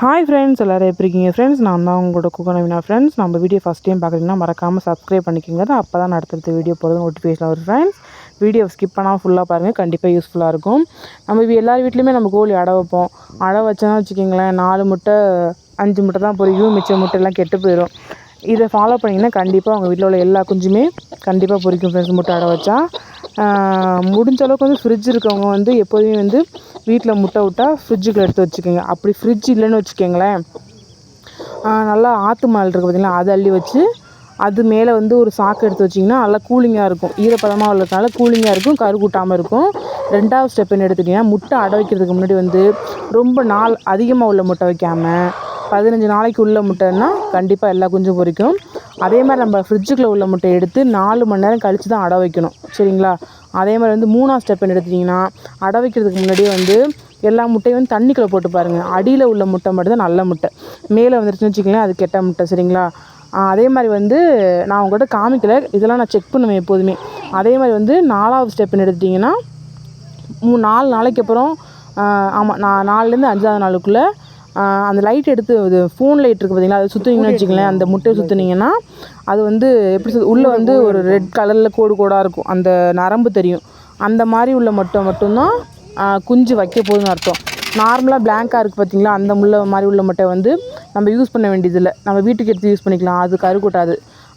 Hi friends எல்லோரும் எப்படி இருக்கீங்க? ஃப்ரெண்ட்ஸ் நான் தான் உங்களோட குகனவினா ஃப்ரெண்ட்ஸ் நம்ம வீடியோ ஃபஸ்ட் டைம் பார்க்குறீங்கன்னா மறக்காமல் சப்ஸ்கிரைப் பண்ணிக்கோங்க. அப்போ தான் அடுத்தடுத்த வீடியோ போகிறது நோட்டிஃபிகேஷன் வரும். ஃப்ரெண்ட்ஸ் வீடியோ ஸ்கிப் பண்ணால் ஃபுல்லாக பாருங்கள் கண்டிப்பாக யூஸ்ஃபுல்லாக இருக்கும். நம்ம எல்லார் வீட்லேயுமே நம்ம கோழி அடை வைப்போம். அடை வச்சோன்னா வச்சுக்கிங்களேன் நாலு முட்டை அஞ்சு முட்டை தான் பொரிக்கும் மிச்ச முட்டையெல்லாம் கெட்டு போயிடும் இதை ஃபாலோ பண்ணிங்கன்னா கண்டிப்பாக உங்கள் வீட்டில் உள்ள எல்லா குஞ்சுமே கண்டிப்பாக பொரிக்கும் ஃப்ரெண்ட்ஸ் முட்டை அடை வச்சா. முடிஞ்ச அளவுக்கு வந்து ஃப்ரிட்ஜ் இருக்கவங்க வந்து எப்போதுமே வந்து வீட்டில் முட்டை விட்டால் ஃப்ரிட்ஜுக்கு எடுத்து வச்சுக்கோங்க. அப்படி ஃப்ரிட்ஜ் இல்லைன்னு வச்சுக்கோங்களேன். நல்லா ஆற்று மால் இருக்குது பார்த்திங்களா அதை அள்ளி வச்சு அது மேலே வந்து ஒரு சாக்கு எடுத்து வச்சிங்கன்னா நல்லா கூலிங்காக இருக்கும். ஈரப்பதமாக உள்ளதுனால கூலிங்காக இருக்கும் கரு கூட்டாமல் இருக்கும். ரெண்டாவது ஸ்டெப் என்ன எடுத்துக்கிட்டிங்கன்னா முட்டை அடை வைக்கிறதுக்கு முன்னாடி வந்து ரொம்ப நாள் அதிகமாக உள்ள முட்டை வைக்காமல் பதினஞ்சு நாளைக்கு உள்ள முட்டைன்னா கண்டிப்பாக எல்லா குஞ்சும் பொறிக்கும் அதே மாதிரி நம்ம ஃப்ரிட்ஜுக்குள்ளே உள்ள முட்டையை எடுத்து நாலு மணி நேரம் கழித்து தான் அடை வைக்கணும். சரிங்களா? அதே மாதிரி வந்து மூணாவது ஸ்டெப் எடுத்துட்டிங்கன்னா அடை வைக்கிறதுக்கு முன்னாடியே வந்து எல்லா முட்டையும் வந்து தண்ணிக்குள்ளே போட்டு பாருங்கள் அடியில் உள்ள முட்டை மட்டும் தான் நல்ல முட்டை. மேலே வந்துருச்சுன்னு வச்சுக்கோங்களேன் அது கெட்ட முட்டை சரிங்களா? அதே மாதிரி வந்து நான் உங்கள்கிட்ட காமிக்கலை. இதெல்லாம் நான் செக் பண்ணுவேன் எப்போதுமே. அதே மாதிரி வந்து நாலாவது ஸ்டெப்னு எடுத்துட்டிங்கன்னா மூ நாலு நாளைக்கு அப்புறம் ஆமாம் நான் நாலுலேருந்து அஞ்சாவது நாளுக்குள்ளே அந்த லைட் எடுத்து இது ஃபோன் லைட் இருக்குது பார்த்தீங்களா அதை சுற்றுனீங்கன்னு வச்சுக்கங்களேன் அந்த முட்டையை சுற்றுனீங்கன்னா அது வந்து எப்படி சொல் உள்ளே வந்து ஒரு ரெட் கலரில் கோடு கோடாக இருக்கும். அந்த நரம்பு தெரியும். அந்த மாதிரி உள்ள மட்டும் மட்டும்தான் குஞ்சு வைக்க போகுதுன்னு அர்த்தம். நார்மலாக பிளாங்காக இருக்குது பார்த்திங்களா அந்த முள்ள மாதிரி உள்ள மட்டை வந்து நம்ம யூஸ் பண்ண வேண்டியதில்லை. நம்ம வீட்டுக்கு எடுத்து யூஸ் பண்ணிக்கலாம். அது கரு கொட்டாது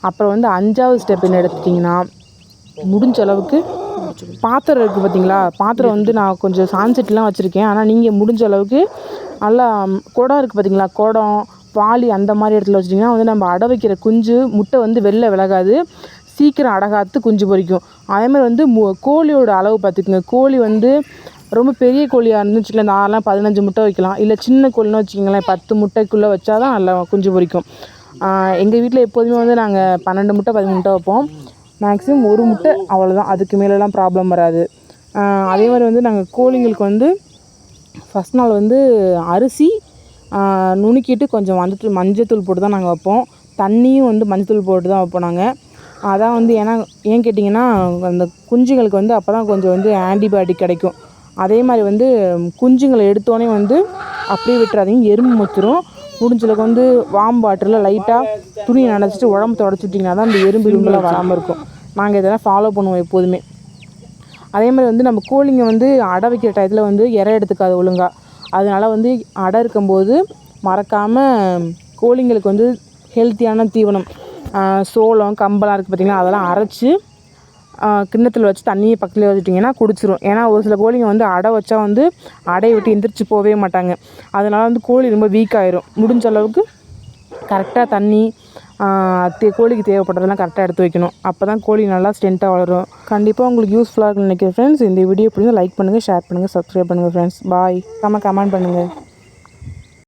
அப்புறம் வந்து அஞ்சாவது ஸ்டெப் என்ன எடுத்துட்டிங்கன்னா முடிஞ்ச அளவுக்கு பாத்திரம் இருக்குது பார்த்தீங்களா பாத்திரம் வந்து நான் கொஞ்சம் சான்செட்லாம் வச்சுருக்கேன். ஆனால் நீங்கள் முடிஞ்ச அளவுக்கு நல்லா குடம் இருக்குது பார்த்தீங்களா குடம் பாலி அந்த மாதிரி இடத்துல வச்சிட்டிங்கன்னா வந்து நம்ம அடை வைக்கிற குஞ்சு முட்டை வந்து வெளில விலகாது. சீக்கிரம் அடகாத்து குஞ்சு பொரிக்கும். அதேமாதிரி வந்து மு கோழியோட அளவு பார்த்துக்குங்க. கோழி வந்து ரொம்ப பெரிய கோழியாக இருந்துன்னு வச்சுக்கோங்களேன். நாலாம் பதினஞ்சு முட்டை வைக்கலாம். இல்லை சின்ன கோழின்னு வச்சுக்கோங்களேன். பத்து முட்டைக்குள்ளே வச்சா தான் நல்லா குஞ்சு பொரிக்கும். எங்கள் வீட்டில் எப்போதுமே வந்து நாங்கள் பன்னெண்டு முட்டை பதிமூணு முட்டை வைப்போம். மேக்ஸிமம் ஒரு முட்டை அவ்வளோதான் அதுக்கு மேலெலாம் ப்ராப்ளம் வராது. அதே மாதிரி வந்து நாங்கள் கோழிங்களுக்கு வந்து ஃபஸ்ட் நாள் வந்து அரிசி நுணுக்கிட்டு கொஞ்சம் மஞ்சத்தூள் மஞ்சத்தூள் போட்டு தான் நாங்கள் வைப்போம். தண்ணியும் வந்து மஞ்சத்தூள் போட்டு தான் வைப்போம் நாங்கள் அதான் வந்து ஏன்னா ஏன் கேட்டிங்கன்னா அந்த குஞ்சுங்களுக்கு வந்து அப்போ தான் கொஞ்சம் வந்து ஆன்டிபயோட்டிக் கிடைக்கும். அதே மாதிரி வந்து குஞ்சுங்களை எடுத்தோடனே வந்து அப்படியே விட்டுறாதீங்க. எறும்பு முச்சிரும் முடிஞ்சளவுக்கு வந்து வாம் வாட்டரில் லைட்டாக துணியை நனைச்சிட்டு உடம்பு தொடச்சி தான் அந்த எறும்பு இரும்பெல்லாம் வராமல் இருக்கும். நாங்கள் இதெல்லாம் ஃபாலோ பண்ணுவோம் எப்போதுமே. அதே மாதிரி வந்து நம்ம கோழிங்க வந்து அடை வைக்கிற டயத்தில் வந்து இறை எடுத்துக்காது ஒழுங்காக அதனால் வந்து அடை இருக்கும்போது மறக்காமல் கோழிங்களுக்கு வந்து ஹெல்த்தியான தீவனம் சோளம் கம்பெல்லாம் இருக்குது பார்த்திங்களா அதெல்லாம் அரைச்சி கிண்ணத்தில் வச்சு தண்ணியை பக்கத்தில் வச்சுட்டிங்கன்னா குடிச்சிரும். ஏன்னா ஒரு சில கோழிங்க வந்து அடை வச்சா வந்து அடையை விட்டு எந்திரிச்சு போகவே மாட்டாங்க. அதனால் வந்து கோழி ரொம்ப வீக் ஆயிரும். முடிஞ்ச அளவுக்கு கரெக்டாக தண்ணி தே கோழிக்கு தேவைப்படுறதெல்லாம் கரெக்டாக எடுத்து வைக்கணும். அப்போ தான் கோழி நல்லா ஸ்ட்ரென்த்தாக வளரும். கண்டிப்பாக உங்களுக்கு யூஸ்ஃபுல்லாக இருக்குன்னு நினைக்கிறேன் ஃப்ரெண்ட்ஸ் இந்த வீடியோ பிடிச்சி லைக் பண்ணுங்கள் ஷேர் பண்ணுங்கள் சப்ஸ்கிரைப் பண்ணுங்கள் ஃப்ரெண்ட்ஸ் பாய் நம்ம கமெண்ட் பண்ணுங்கள்